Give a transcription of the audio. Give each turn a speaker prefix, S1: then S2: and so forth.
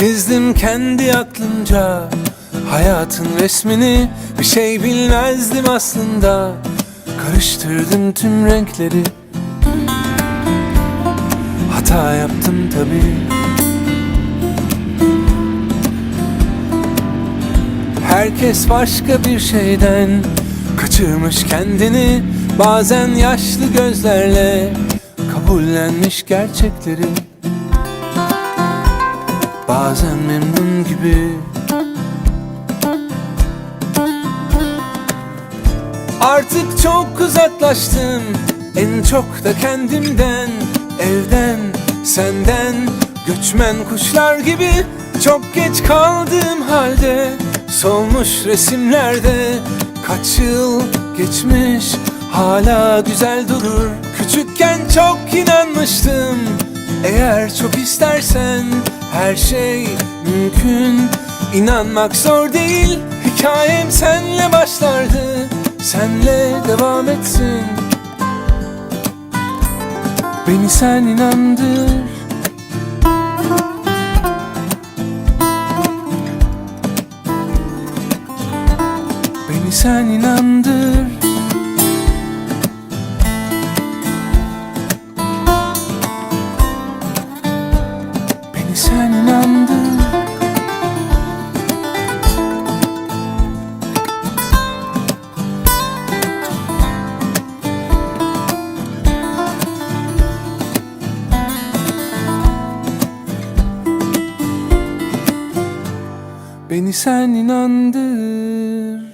S1: Çizdim kendi aklımca Hayatın resmini. Bir şey bilmezdim aslında. Karıştırdım tüm renkleri. Hata yaptım tabii. Herkes başka bir şeyden Kaçırmış kendini. Bazen yaşlı gözlerle Kabullenmiş gerçekleri Bazen memnun gibi. Artık çok uzaklaştım. En çok da kendimden Evden, senden. Göçmen kuşlar gibi Çok geç kaldığım halde. Solmuş resimlerde Kaç yıl geçmiş Hala güzel durur. Küçükken çok inanmıştım. Eğer çok istersen Her şey mümkün. İnanmak zor değil. Hikayem senle başlardı. Senle devam etsin. Beni sen inandır. Beni sen inandır sen inandır Beni sen inandır